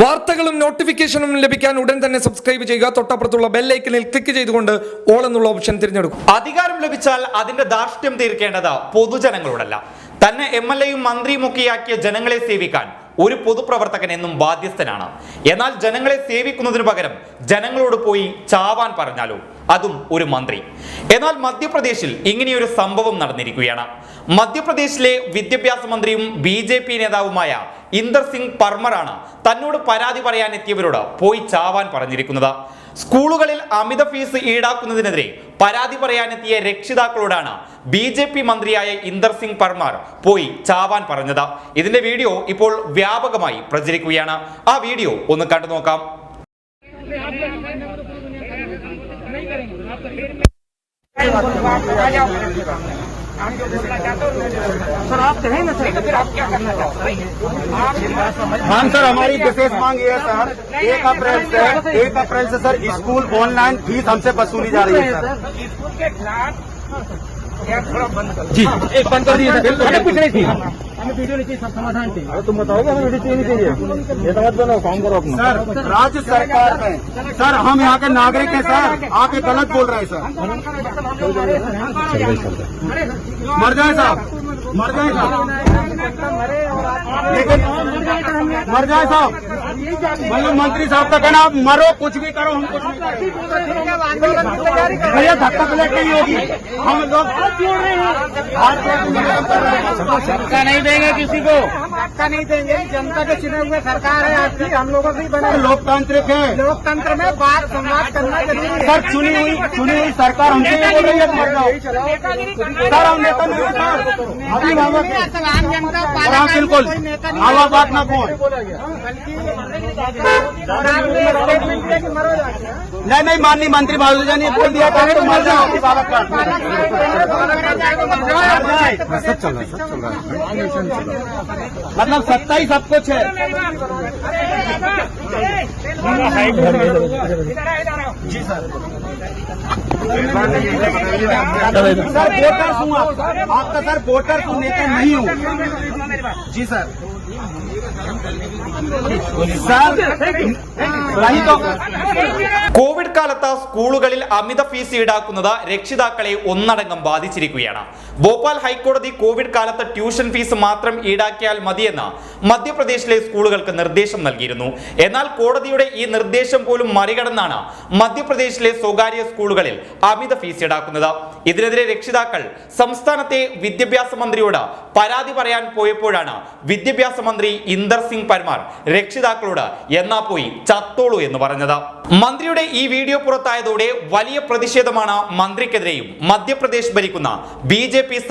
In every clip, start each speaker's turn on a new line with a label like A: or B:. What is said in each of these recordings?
A: വാർത്തകളും നോട്ടിഫിക്കേഷനും ലഭിക്കാൻ ഉടൻ തന്നെ സബ്സ്ക്രൈബ് ചെയ്യുക. തൊട്ടപ്പുറത്തുള്ള ബെല്ലൈക്കനിൽ ക്ലിക്ക് ചെയ്തുകൊണ്ട് ഓൾ എന്നുള്ള ഓപ്ഷൻ തിരഞ്ഞെടുക്കും.
B: അധികാരം ലഭിച്ചാൽ അതിന്റെ ദാർഷ്ട്യം തീർക്കേണ്ടത് പൊതുജനങ്ങളോടല്ല. തന്നെ എം എൽ എയും മന്ത്രിയും ഒക്കെയാക്കിയ ജനങ്ങളെ സേവിക്കാൻ ഒരു പൊതുപ്രവർത്തകൻ എന്നും ബാധ്യസ്ഥനാണ്. എന്നാൽ ജനങ്ങളെ സേവിക്കുന്നതിനു പകരം ജനങ്ങളോട് പോയി ചാവാൻ പറഞ്ഞാലോ? അതും ഒരു മന്ത്രി. എന്നാൽ മധ്യപ്രദേശിൽ ഇങ്ങനെയൊരു സംഭവം നടന്നിരിക്കുകയാണ്. മധ്യപ്രദേശിലെ വിദ്യാഭ്യാസ മന്ത്രിയും ബി ജെ പി നേതാവുമായ ഇന്ദർ സിംഗ് പർമറാണ് തന്നോട് പരാതി പറയാൻ എത്തിയവരോട് പോയി ചാവാൻ പറഞ്ഞിരിക്കുന്നത്. സ്കൂളുകളിൽ അമിത ഫീസ് ഈടാക്കുന്നതിനെതിരെ പരാതി പറയാനെത്തിയ രക്ഷിതാക്കളോടാണ് ബി ജെ പി മന്ത്രിയായ ഇന്ദർ സിംഗ് പർമാർ പോയി ചാവാൻ പറഞ്ഞത്. ഇതിന്റെ വീഡിയോ ഇപ്പോൾ വ്യാപകമായി പ്രചരിക്കുകയാണ്. ആ വീഡിയോ ഒന്ന് കണ്ടു നോക്കാം.
C: सर आप कहें ना सर। फिर आप क्या करना चाहते हैं?
D: हम सर हमारी विशेष मांग ये है सर। एक अप्रैल से एक अप्रैल से सर स्कूल ऑनलाइन फ़ीस हमसे वसूली जा रही है सर।
C: स्कूल के खिलाफ थोड़ा बंद कर
D: जी। एक बंद कर दिए सर कुछ नहीं थी।
C: हमें वीडियो नहीं चाहिए सब समाधान चाहिए
D: अरे तुम बताओगे हमें वीडियो चाहिए नहीं चाहिए ये समझ बनो काम करो अपना सर राज्य सरकार में सर हम यहाँ के नागरिक हैं सर आप ये गलत बोल रहे हैं सर मर जाए साहब मर जाए साहब लेकिन मर जाए साहब। मतलब मंत्री साहब का कहना आप मरो कुछ भी करो हम कुछ नहीं भैया धक्का प्लेट नहीं होगी। हम लोग हाथ जोड़ रहे हैं हाथ जोड़
C: नहीं देंगे किसी को। धक्का नहीं देंगे जनता के चुने हुए सरकार है आपकी हम लोगों की बने
D: लोकतांत्रिक है
C: लोकतंत्र में बात संवाद करना ज़रूरी है
D: सर चुनी हुई चुनी हुई सरकार हमसे ये बोल रही है सर हम नेता नहीं हैं, सर
C: आम जनता
D: आप बिल्कुल आवा बात ना कौन नहीं नहीं माननीय मंत्री बाबू जी ने बोल दिया था तो मर जाओ सब चल रहा है सब चल रहा है मतलब सत्ता ही सब कुछ है जी सर सर वोटर हूँ आप आपका सर वोटर हूँ नेता नहीं हूँ जी सर सर वही तो
B: കോവിഡ് കാലത്ത് സ്കൂളുകളിൽ അമിത ഫീസ് ഈടാക്കുന്നത് രക്ഷിതാക്കളെ ഒന്നടങ്കം ബാധിച്ചിരിക്കുകയാണ് ഭോപ്പാൽ ഹൈക്കോടതി കോവിഡ് കാലത്ത് ട്യൂഷൻ ഫീസ് മാത്രം ഈടാക്കിയാൽ മതിയെന്ന് മധ്യപ്രദേശിലെ സ്കൂളുകൾക്ക് നിർദ്ദേശം നൽകിയിരുന്നു. എന്നാൽ കോടതിയുടെ ഈ നിർദ്ദേശം പോലും മറികടന്നാണ് മധ്യപ്രദേശിലെ സ്വകാര്യ സ്കൂളുകളിൽ അമിത ഫീസ് ഈടാക്കുന്നത്. ഇതിനെതിരെ രക്ഷിതാക്കൾ സംസ്ഥാനത്തെ വിദ്യാഭ്യാസ മന്ത്രിയോട് പരാതി പറയാൻ പോയപ്പോഴാണ് വിദ്യാഭ്യാസ മന്ത്രി ഇന്ദർ സിംഗ് പർമാർ രക്ഷിതാക്കളോട് എന്നാ പോയി ചത്തോളൂ എന്ന് പറഞ്ഞത്. മന്ത്രിയുടെ ഈ വീഡിയോ പുറത്തായതോടെ വലിയ പ്രതിഷേധമാണ് മന്ത്രിക്കെതിരെയും മധ്യപ്രദേശ് ഭരിക്കുന്ന ബി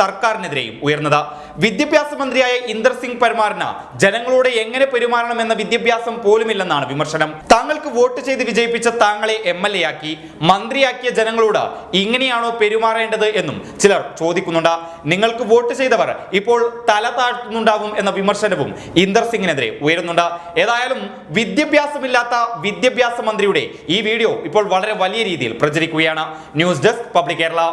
B: സർക്കാരിനെതിരെയും ഉയർന്നത്. വിദ്യാഭ്യാസ മന്ത്രിയായ ഇന്ദർ സിംഗ് പർമാറിന് ജനങ്ങളോട് എങ്ങനെ പെരുമാറണം പെരുമാറണമെന്ന വിദ്യാഭ്യാസം പോലുമില്ലെന്നാണ് വിമർശനം. താങ്കൾക്ക് വോട്ട് ചെയ്ത് വിജയിപ്പിച്ച താങ്കളെ എം എൽ എ ആക്കി മന്ത്രിയാക്കിയ ജനങ്ങളോട് ഇങ്ങനെയാണോ പെരുമാറേണ്ടത് എന്നും ചിലർ ചോദിക്കുന്നുണ്ട്. നിങ്ങൾക്ക് വോട്ട് ചെയ്തവർ ഇപ്പോൾ തല താഴ്ത്തുന്നുണ്ടാവും എന്ന വിമർശനവും ഇന്ദർ സിംഗിനെതിരെ ഉയരുന്നുണ്ട്. ഏതായാലും വിദ്യാഭ്യാസമില്ലാത്ത വിദ്യാഭ്യാസ മന്ത്രിയുടെ ഈ വീഡിയോ ഇപ്പോൾ വളരെ വലിയ രീതിയിൽ പ്രചരിക്കുകയാണ്. News desk public Kerala.